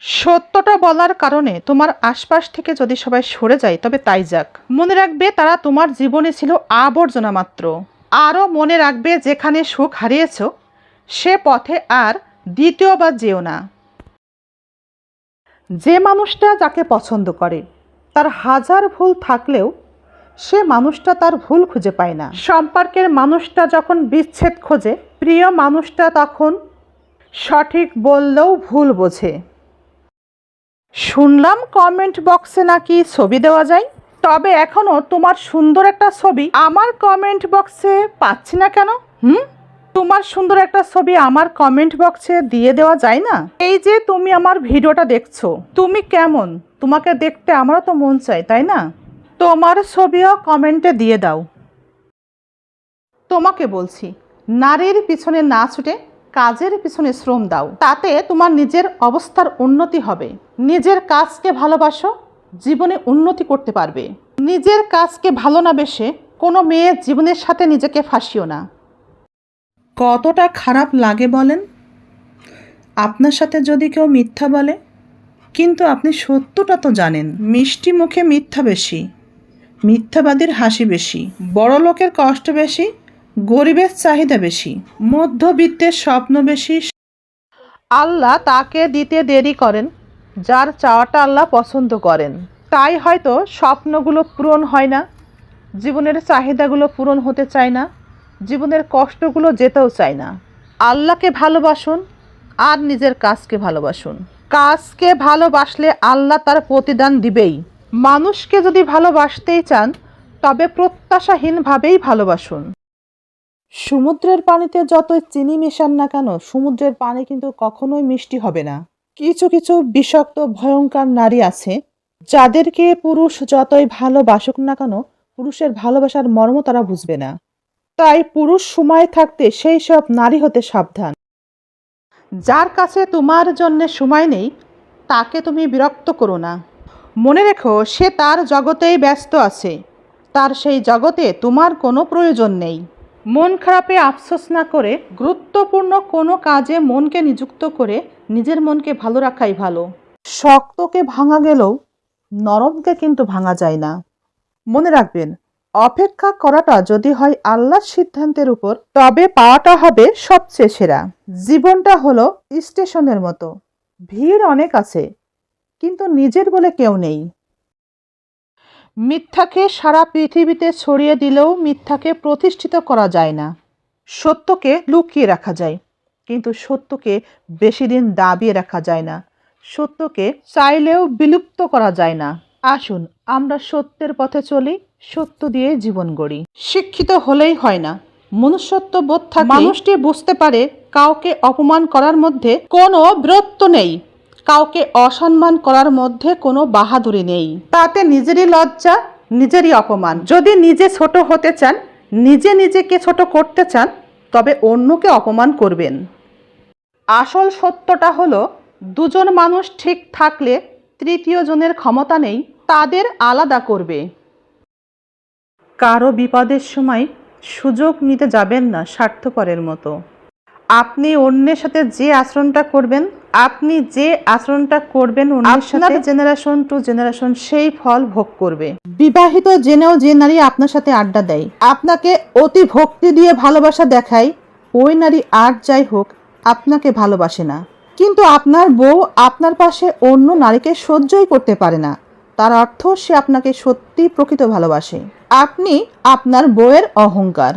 সত্যটা বলার কারণে তোমার আশপাশ থেকে যদি সবাই সরে যায়, তবে তাই যাক। মনে রাখবে তারা তোমার জীবনে ছিল আবর্জনা মাত্র। আরও মনে রাখবে যেখানে সুখ হারিয়েছ, সে পথে আর দ্বিতীয়বার যেও না। যে মানুষটা যাকে পছন্দ করে, তার হাজার ভুল থাকলেও সে মানুষটা তার ভুল খুঁজে পায় না। সম্পর্কের মানুষটা যখন বিচ্ছেদ খোঁজে, প্রিয় মানুষটা তখন সঠিক বললেও ভুল বোঝে। শুনলাম কমেন্ট বক্সে নাকি ছবি দেওয়া যায়। তবে এখনও তোমার সুন্দর একটা ছবি আমার কমেন্ট বক্সে পাচ্ছি না কেন? হুম? তোমার সুন্দর একটা ছবি আমার কমেন্ট বক্সে দিয়ে দেওয়া যায় না? এই যে তুমি আমার ভিডিওটা দেখছ, তুমি কেমন? তোমাকে দেখতে আমারও তো মন চাই তাই না? তোমার ছবিও কমেন্টে দিয়ে দাও। তোমাকে বলছি, নারীর পিছনে না ছুটে কাজের পিছনে শ্রম দাও। তাতে তোমার নিজের অবস্থার উন্নতি হবে। নিজের কাজকে ভালোবাসো, জীবনে উন্নতি করতে পারবে। নিজের কাজকে ভালো না বেসে কোনো মেয়ের জীবনের সাথে নিজেকে ফাঁসিও না। কতটা খারাপ লাগে বলেন? আপনার সাথে যদি কেউ মিথ্যা বলে, কিন্তু আপনি সত্যটা তো জানেন, মিষ্টি মুখে মিথ্যা বেশি, মিথ্যাবাদীর হাসি বেশি বড় লোকের কষ্ট বেশি গরিবের চাহিদা বেশি, মধ্যবিত্তের স্বপ্ন বেশি। আল্লাহ তাকে দিতে দেরি করেন, যার চাওয়াটা আল্লাহ পছন্দ করেন। তাই হয়তো স্বপ্নগুলো পূরণ হয় না, জীবনের চাহিদাগুলো পূরণ হতে চায় না, জীবনের কষ্টগুলো যেতেও চায় না। আল্লাহকে ভালোবাসুন আর নিজের কাজকে ভালোবাসুন। কাজকে ভালোবাসলে আল্লাহ তার প্রতিদান দিবেই। মানুষকে যদি ভালোবাসতেই চান, তবে প্রত্যাশাহীনভাবেই ভালোবাসুন। সমুদ্রের পানিতে যতই চিনি মেশান না কেন, সমুদ্রের পানি কিন্তু কখনোই মিষ্টি হবে না। কিছু কিছু বিষাক্ত, ভয়ঙ্কর নারী আছে, যাদেরকে পুরুষ যতই ভালোবাসুক না কেন, পুরুষের ভালোবাসার মর্ম তারা বুঝবে না। তাই পুরুষ সময় থাকতে সেই সব নারী হতে সাবধান। যার কাছে তোমার জন্য সময় নেই, তাকে তুমি বিরক্ত করো না। মনে রেখো, সে তার জগতেই ব্যস্ত আছে। তার সেই জগতে তোমার কোনো প্রয়োজন নেই। মন খারাপে আফসোস না করে গুরুত্বপূর্ণ কোনো কাজে মনকে নিযুক্ত করে নিজের মনকে ভালো রাখাই ভালো। শক্তকে ভাঙা গেলেও নরমকে কিন্তু ভাঙা যায় না। মনে রাখবেন, অপেক্ষা করাটা যদি হয় আল্লাহর সিদ্ধান্তের উপর, তবে পাওয়াটা হবে সবচেয়ে সেরা। জীবনটা হলো স্টেশনের মতো। ভিড় অনেক আছে, কিন্তু নিজের বলে কেউ নেই। মিথ্যাকে সারা পৃথিবীতে ছড়িয়ে দিলেও মিথ্যাকে প্রতিষ্ঠিত করা যায় না। সত্যকে লুকিয়ে রাখা যায়। কিন্তু সত্যকে বেশি দিন দাবিয়ে রাখা যায় না। সত্যকে চাইলেও বিলুপ্ত করা যায় না। আসুন, আমরা সত্যের পথে চলি, সত্য দিয়ে জীবন গড়ি। শিক্ষিত হলেই হয় না। মনুষ্যত্ব বোধ থাকে মানুষটি বুঝতে পারে, কাউকে অপমান করার মধ্যে কোনো বীরত্ব নেই। কাউকে অসম্মান করার মধ্যে কোনো বাহাদুরি নেই। তাতে নিজেরই লজ্জা, নিজেরই অপমান। যদি নিজে ছোট হতে চান, নিজে নিজেকে ছোট করতে চান, তবে অন্যকে অপমান করবেন। আসল সত্যটা হলো, দুজন মানুষ ঠিক থাকলে তৃতীয় জনের ক্ষমতা নেই, তাদের আলাদা করবে। কারও বিপদের সময় সুযোগ নিতে যাবেন না স্বার্থপরের মতো। আপনি অন্যের সাথে যে আচরণটা করবেন আপনি যে আচরণটা করবেন সাথে জেনারেশন টু জেনারেশন সেই ফল ভোগ করবে। বিবাহিত জেনেও যে নারী আপনার সাথে আড্ডা দেয় আপনাকে অতি ভক্তি দিয়ে ভালোবাসা দেখায় ওই নারী আর যাই হোক আপনাকে ভালোবাসে না। কিন্তু আপনার বউ আপনার পাশে অন্য নারীকে সহ্যই করতে পারে না। তার অর্থ সে আপনাকে সত্যি প্রকৃত ভালোবাসে। আপনি আপনার বউয়ের অহংকার।